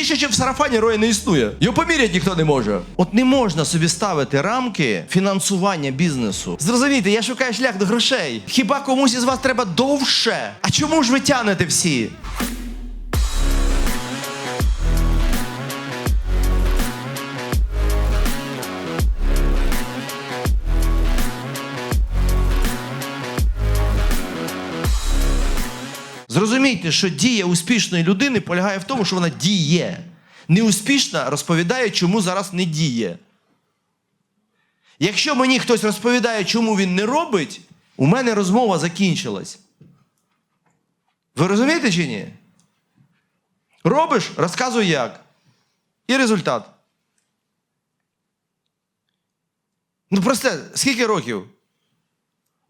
більше, ніж в сарафані роя не існує. Його поміряти ніхто не може. От не можна собі ставити рамки фінансування бізнесу. Зрозумійте, я шукаю шлях до грошей. Хіба комусь із вас треба довше? А чому ж ви тянете всі? Зрозумійте, що дія успішної людини полягає в тому, що вона діє. Неуспішна розповідає, чому зараз не діє. Якщо мені хтось розповідає, чому він не робить, у мене розмова закінчилась. Ви розумієте чи ні? Робиш, розказуй як. І результат. Ну просто скільки років?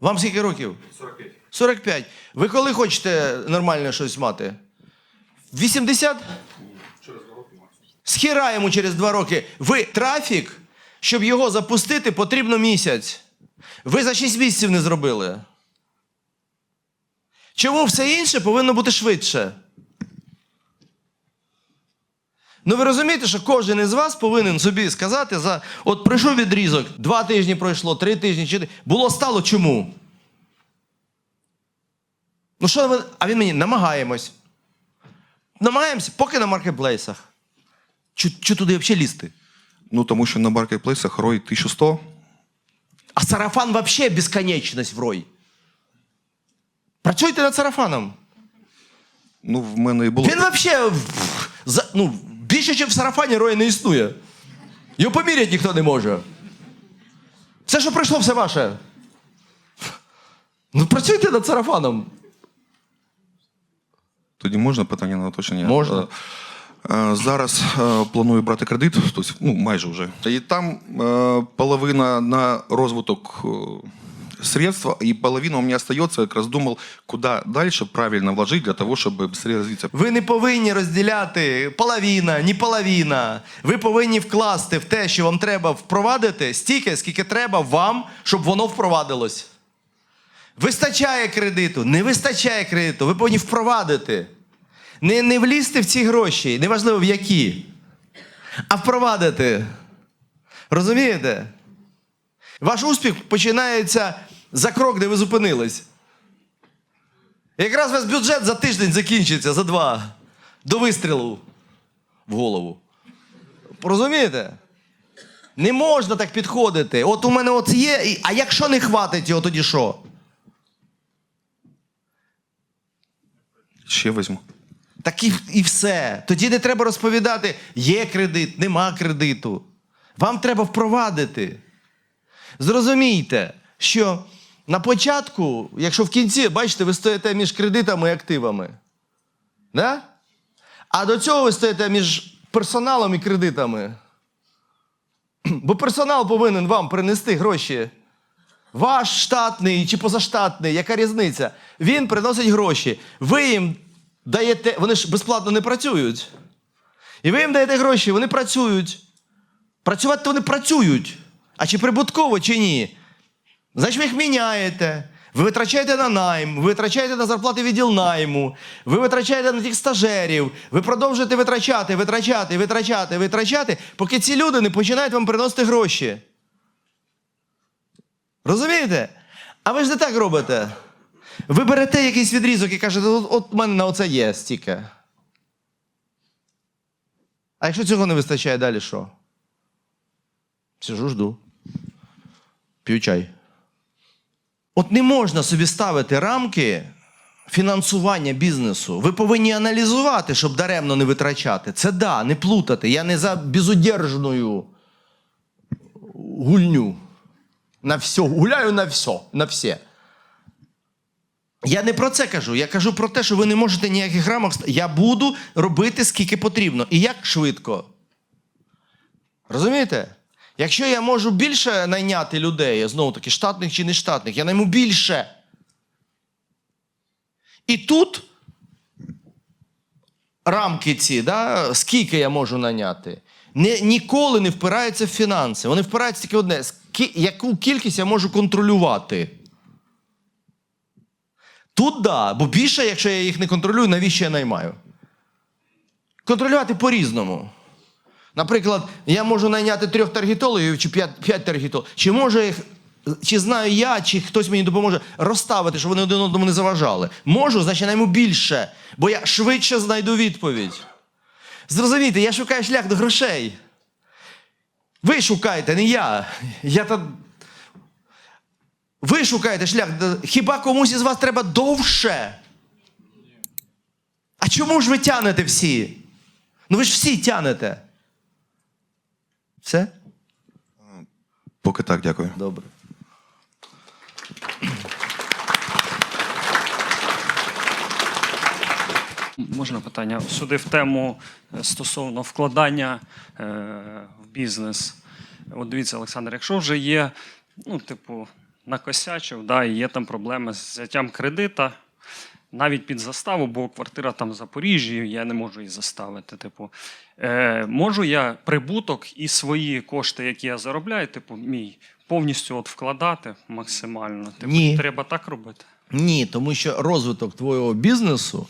Вам скільки років? 45. 45. Ви коли хочете нормально щось мати? 80? Через два роки максимум. Схіра йому через два роки. Ви трафік, щоб його запустити, потрібно місяць. Ви за 6 місяців не зробили. Чому все інше повинно бути швидше? Ну ви розумієте, що кожен із вас повинен собі сказати за. От пройшов відрізок, два тижні пройшло, три тижні, чотири. Було стало чому? Ну що ви. А він мені намагаємось. Намагаємося, поки на маркетплейсах. Чи туди взагалі лізти? Ну, тому що на маркетплейсах рой 1100. А сарафан взагалі безконечність в рой. Працюйте над сарафаном. Ну, в мене і було. Він взагалі ну, більше, ніж в сарафані роя не існує. Його поміряти ніхто не може. Все, що прийшло, все ваше. Ну, працюйте над сарафаном. Тоді можна питання на уточнення? Можна. Е, е, Зараз е, планую брати кредит, тобто, ну, майже вже. І там половина на розвиток средства, и половина у меня остается. Я как раз думал, куда дальше правильно вложить для того, чтобы быстрее развиться. Ви не повинні розділяти половина, ні половина. Ви повинні вкласти в те, що вам треба впровадити, стільки, скільки треба вам, щоб воно впровадилось. Вистачає кредиту, не вистачає кредиту. Ви повинні впровадити. Не, не влізти в ці гроші, неважливо в які, а впровадити. Розумієте? Ваш успіх починається за крок, де ви зупинились. Якраз весь бюджет за тиждень закінчиться, за два. До вистрілу в голову. Розумієте? Не можна так підходити. От у мене от є, а якщо не хватить його, тоді що? Ще візьму. Так і, і все. Тоді не треба розповідати, є кредит, нема кредиту. Вам треба впровадити. Зрозумійте, що на початку, якщо в кінці, бачите, ви стоїте між кредитами і активами. Да? А до цього ви стоїте між персоналом і кредитами. Бо персонал повинен вам принести гроші. Ваш штатний чи позаштатний, яка різниця? Він приносить гроші. Ви їм даєте, вони ж безплатно не працюють. І ви їм даєте гроші, вони працюють. Працювати вони працюють. А чи прибутково, чи ні? Значить, ви їх міняєте. Ви витрачаєте на найм, ви витрачаєте на зарплати відділ найму, ви витрачаєте на тих стажерів, ви продовжуєте витрачати, витрачати, витрачати, витрачати, поки ці люди не починають вам приносити гроші. Розумієте? А ви ж не так робите. Ви берете якийсь відрізок і кажете, от, от в мене на оце є стільки. А якщо цього не вистачає, далі що? Сижу, жду. П'ю чай. От не можна собі ставити рамки фінансування бізнесу. Ви повинні аналізувати, щоб даремно не витрачати. Це да, не плутати. Я не за безудержною гульню. На все. Гуляю на все. На все. Я не про це кажу. Я кажу про те, що ви не можете ніяких рамок. Я буду робити скільки потрібно. І як швидко. Розумієте? Якщо я можу більше найняти людей, знову таки, штатних чи не штатних, я найму більше. І тут рамки ці, да, скільки я можу наняти, не, ніколи не впираються в фінанси. Вони впираються тільки одне, ски- яку кількість я можу контролювати. Тут да, бо більше, якщо я їх не контролюю, навіщо я наймаю? контролювати по-різному. Наприклад, я можу найняти трьох таргетологів чи п'ять, п'ять таргетологів. Чи може їх, чи знаю я, чи хтось мені допоможе розставити, щоб вони один одному не заважали. Можу, значить найму більше, бо я швидше знайду відповідь. Зрозумійте, я шукаю шлях до грошей. Ви шукаєте, не я. Я та... Ви шукаєте шлях. Хіба комусь із вас треба довше? А чому ж ви тянете всі? Ну ви ж всі тянете. Все? Поки так, дякую. Добре. Можна питання сюди в тему е, стосовно вкладання е, в бізнес. От дивіться, Олександр, якщо вже є, ну, типу, накосячив, да, і є там проблеми з взяттям кредита, навіть під заставу, бо квартира там в Запоріжжі, я не можу її заставити. Типу, е, можу я прибуток і свої кошти, які я заробляю, типу, мій, повністю от вкладати максимально. Типу, Ні. треба так робити. Ні, тому що розвиток твого бізнесу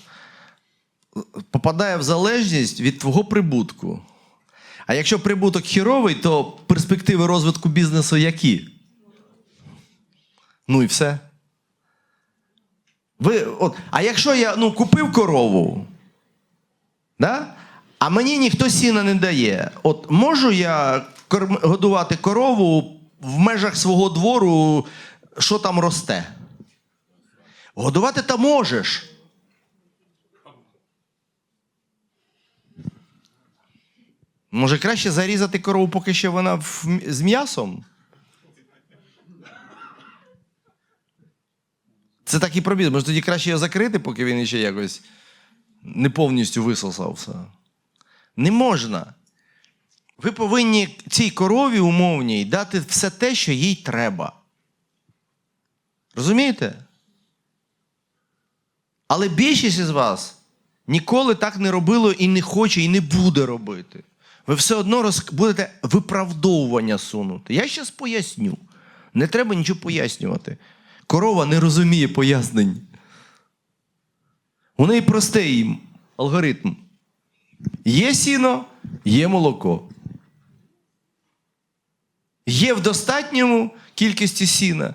е, попадає в залежність від твого прибутку. А якщо прибуток хіровий, то перспективи розвитку бізнесу які? Ну і все. Ви, от, а якщо я ну, купив корову, да? а мені ніхто сіна не дає, от можу я корм, годувати корову в межах свого двору, що там росте? Годувати та можеш. Може, краще зарізати корову, поки ще вона в з м'ясом? Це так і пробіг. Може, тоді краще його закрити, поки він ще якось не повністю висосався. Не можна. Ви повинні цій корові умовній дати все те, що їй треба. Розумієте? Але більшість із вас ніколи так не робило і не хоче, і не буде робити. Ви все одно роз... будете виправдовування сунути. Я зараз поясню. Не треба нічого пояснювати. Корова не розуміє пояснень. У неї простий алгоритм. Є сіно, є молоко. Є в достатньому кількості сіна,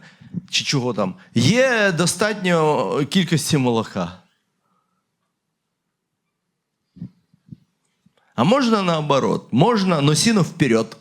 чи чого там, є достатньо кількості молока. А можна наоборот, можна, но сіно вперед.